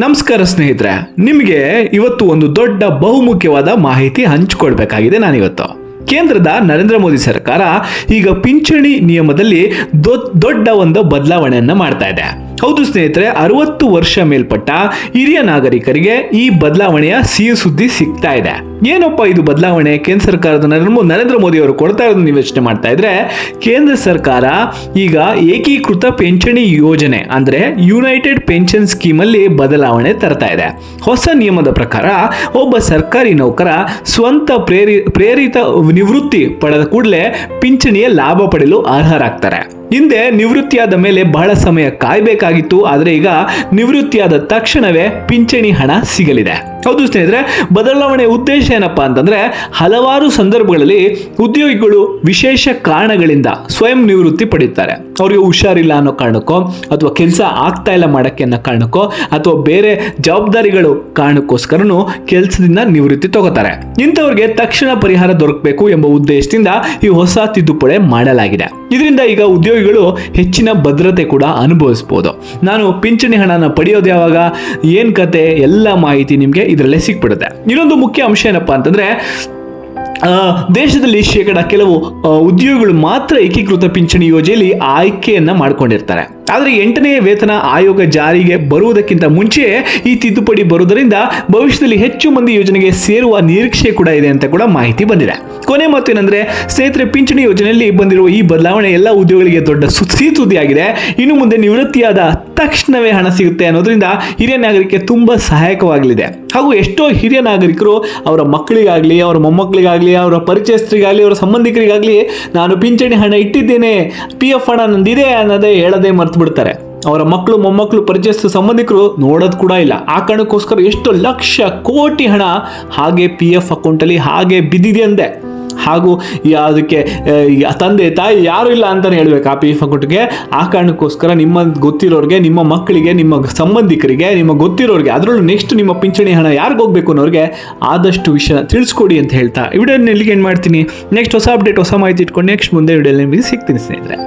ನಮಸ್ಕಾರ ಸ್ನೇಹಿತರೆ, ನಿಮಗೆ ಇವತ್ತು ಒಂದು ದೊಡ್ಡ ಬಹುಮುಖ್ಯವಾದ ಮಾಹಿತಿ ಹಂಚಿಕೊಳ್ಬೇಕಾಗಿದೆ ನಾನಿವತ್ತು. ಕೇಂದ್ರದ ನರೇಂದ್ರ ಮೋದಿ ಸರ್ಕಾರ ಈಗ ಪಿಂಚಣಿ ನಿಯಮದಲ್ಲಿ ದೊಡ್ಡ ಒಂದು ಬದಲಾವಣೆಯನ್ನು ಮಾಡ್ತಾ ಇದೆ. ಹೌದು ಸ್ನೇಹಿತರೆ, ಅರವತ್ತು ವರ್ಷ ಮೇಲ್ಪಟ್ಟ ಹಿರಿಯ ನಾಗರಿಕರಿಗೆ ಈ ಬದಲಾವಣೆಯ ಸಿಹಿ ಸುದ್ದಿ ಸಿಗ್ತಾ ಇದೆ. ಏನಪ್ಪ ಇದು ಬದಲಾವಣೆ? ಕೇಂದ್ರ ಸರ್ಕಾರದ ನರೇಂದ್ರ ಮೋದಿ ಅವರು ಕೊಡ್ತಾ ಇರೋದನ್ನ ಯೋಚನೆ ಮಾಡ್ತಾ ಇದ್ರೆ, ಕೇಂದ್ರ ಸರ್ಕಾರ ಈಗ ಏಕೀಕೃತ ಪಿಂಚಣಿ ಯೋಜನೆ ಅಂದ್ರೆ ಯುನೈಟೆಡ್ ಪೆನ್ಷನ್ ಸ್ಕೀಮ್ ಅಲ್ಲಿ ಬದಲಾವಣೆ ತರ್ತಾ ಇದೆ. ಹೊಸ ನಿಯಮದ ಪ್ರಕಾರ ಒಬ್ಬ ಸರ್ಕಾರಿ ನೌಕರ ಸ್ವಂತ ಪ್ರೇರಿ ಪ್ರೇರಿತ ನಿವೃತ್ತಿ ಪಡೆದ ಕೂಡಲೇ ಪಿಂಚಣಿಯ ಲಾಭ ಪಡೆಯಲು ಅರ್ಹರಾಗ್ತಾರೆ. ಹಿಂದೆ ನಿವೃತ್ತಿಯಾದ ಮೇಲೆ ಬಹಳ ಸಮಯ ಕಾಯಬೇಕಾಗಿತ್ತು, ಆದರೆ ಈಗ ನಿವೃತ್ತಿಯಾದ ತಕ್ಷಣವೇ ಪಿಂಚಣಿ ಹಣ ಸಿಗಲಿದೆ. ಹೌದು ಸ್ನೇಹಿತರೆ ಬದಲಾವಣೆ ಉದ್ದೇಶ ಏನಪ್ಪ ಅಂತಂದ್ರೆ ಹಲವಾರು ಸಂದರ್ಭಗಳಲ್ಲಿ ಉದ್ಯೋಗಿಗಳು ವಿಶೇಷ ಕಾರಣಗಳಿಂದ ಸ್ವಯಂ ನಿವೃತ್ತಿ ಪಡೀತಾರೆ. ಅವ್ರಿಗೆ ಹುಷಾರಿಲ್ಲ ಅನ್ನೋ ಕಾರಣಕ್ಕೋ, ಅಥವಾ ಕೆಲಸ ಆಗ್ತಾ ಇಲ್ಲ ಮಾಡಕ್ಕೆ ಅನ್ನೋ ಕಾರಣಕ್ಕೋ, ಅಥವಾ ಬೇರೆ ಜವಾಬ್ದಾರಿಗಳು ಕಾರಣಕ್ಕೋಸ್ಕರನು ಕೆಲಸದಿಂದ ನಿವೃತ್ತಿ ತಗೋತಾರೆ. ಇಂಥವ್ರಿಗೆ ತಕ್ಷಣ ಪರಿಹಾರ ದೊರಕಬೇಕು ಎಂಬ ಉದ್ದೇಶದಿಂದ ಈ ಹೊಸ ತಿದ್ದುಪಡಿ ಮಾಡಲಾಗಿದೆ. ಇದರಿಂದ ಈಗ ಉದ್ಯೋಗಿಗಳು ಹೆಚ್ಚಿನ ಭದ್ರತೆ ಕೂಡ ಅನುಭವಿಸಬಹುದು ನಾನು ಪಿಂಚಣಿ ಹಣನ ಪಡೆಯೋದು ಯಾವಾಗ, ಏನ್ ಕತೆ, ಎಲ್ಲ ಮಾಹಿತಿ ನಿಮಗೆ ಇದರಲ್ಲೇ ಸಿಕ್ಬಿಡುತ್ತೆ. ಇನ್ನೊಂದು ಮುಖ್ಯ ಅಂಶ ಏನಪ್ಪಾ ಅಂತಂದ್ರೆ ದೇಶದಲ್ಲಿ ಶೇಕಡ ಕೆಲವು ಉದ್ಯೋಗಿಗಳು ಮಾತ್ರ ಏಕೀಕೃತ ಪಿಂಚಣಿ ಯೋಜನೆಯಲ್ಲಿ ಆಯ್ಕೆಯನ್ನ ಮಾಡ್ಕೊಂಡಿರ್ತಾರೆ. ಆದರೆ ಎಂಟನೆಯ ವೇತನ ಆಯೋಗ ಜಾರಿಗೆ ಬರುವುದಕ್ಕಿಂತ ಮುಂಚೆ ಈ ತಿದ್ದುಪಡಿ ಬರುವುದರಿಂದ ಭವಿಷ್ಯದಲ್ಲಿ ಹೆಚ್ಚು ಮಂದಿ ಯೋಜನೆಗೆ ಸೇರುವ ನಿರೀಕ್ಷೆ ಕೂಡ ಇದೆ ಅಂತ ಕೂಡ ಮಾಹಿತಿ ಬಂದಿದೆ. ಕೊನೆ ಏನಂದ್ರೆ, ಸ್ನೇಹಿತರೆ, ಪಿಂಚಣಿ ಯೋಜನೆಯಲ್ಲಿ ಬಂದಿರುವ ಈ ಬದಲಾವಣೆ ಎಲ್ಲ ಉದ್ಯೋಗಗಳಿಗೆ ದೊಡ್ಡ ಸುದ್ದಿ ಸುದ್ದಿಯಾಗಿದೆ ಇನ್ನು ಮುಂದೆ ನಿವೃತ್ತಿಯಾದ ತಕ್ಷಣವೇ ಹಣ ಸಿಗುತ್ತೆ ಅನ್ನೋದ್ರಿಂದ ಹಿರಿಯ ನಾಗರಿಕರಿಗೆ ತುಂಬಾ ಸಹಾಯಕವಾಗಲಿದೆ. ಹಾಗೂ ಎಷ್ಟೋ ಹಿರಿಯ ನಾಗರಿಕರು ಅವರ ಮಕ್ಕಳಿಗಾಗಲಿ, ಅವರ ಮೊಮ್ಮಕ್ಕಳಿಗಾಗಲಿ, ಅವರ ಪರಿಚಯಸ್ಥರಿಗಾಗಲಿ, ಅವರ ಸಂಬಂಧಿಕರಿಗಾಗಲಿ, ನಾನು ಪಿಂಚಣಿ ಹಣ ಇಟ್ಟಿದ್ದೇನೆ, ಪಿ ಎಫ್ ಹಣ ನಂದಿದೆ ಅನ್ನೋದೇ ಹೇಳದೆ ಮರ್ತು ಬಿಡ್ತಾರೆ. ಅವರ ಮಕ್ಕಳು ಮೊಮ್ಮಕ್ಕಳು ಪರಿಚಯಿಸಿದ ಸಂಬಂಧಿಕರು ನೋಡೋದು ಕೂಡ ಇಲ್ಲ. ಆ ಕಾರಣಕ್ಕೋಸ್ಕರ ಎಷ್ಟು ಲಕ್ಷ ಕೋಟಿ ಹಣ ಹಾಗೆ ಪಿ ಎಫ್ ಅಕೌಂಟಲ್ಲಿ ಹಾಗೆ ಬಿದ್ದಿದೆ ಅಂದೆ. ಹಾಗೂ ಅದಕ್ಕೆ ತಂದೆ, ತಾಯಿ ಯಾರು ಇಲ್ಲ ಅಂತಲೇ ಹೇಳ್ಬೇಕು ಆ ಪಿ ಎಫ್ ಅಕೌಂಟ್ಗೆ ಆ ಕಾರಣಕ್ಕೋಸ್ಕರ ನಿಮ್ಮ ಗೊತ್ತಿರೋರಿಗೆ, ನಿಮ್ಮ ಮಕ್ಕಳಿಗೆ, ನಿಮ್ಮ ಸಂಬಂಧಿಕರಿಗೆ, ನಿಮ್ಮ ಗೊತ್ತಿರೋರಿಗೆ, ಅದರಲ್ಲೂ ನೆಕ್ಸ್ಟ್ ನಿಮ್ಮ ಪಿಂಚಣಿ ಹಣ ಯಾರಿಗೆ ಹೋಗ್ಬೇಕು ಅನ್ನೋರಿಗೆ ಆದಷ್ಟು ವಿಷಯ ತಿಳಿಸ್ಕೊಡಿ ಅಂತ ಹೇಳ್ತಾ. ವಿಡಿಯೋನ ಎಲ್ಲಿಗೆ ಏನು ಮಾಡ್ತೀನಿ. ನೆಕ್ಸ್ಟ್ ಹೊಸ ಅಪ್ಡೇಟ್ ಹೊಸ ಮಾಹಿತಿ ಇಟ್ಕೊಂಡು ನೆಕ್ಸ್ಟ್ ಮುಂದೆ ವಿಡಿಯೋಲಿ ನಿಮಗೆ ಸಿಗ್ತೀನಿ ಸ್ನೇಹಿತರೆ.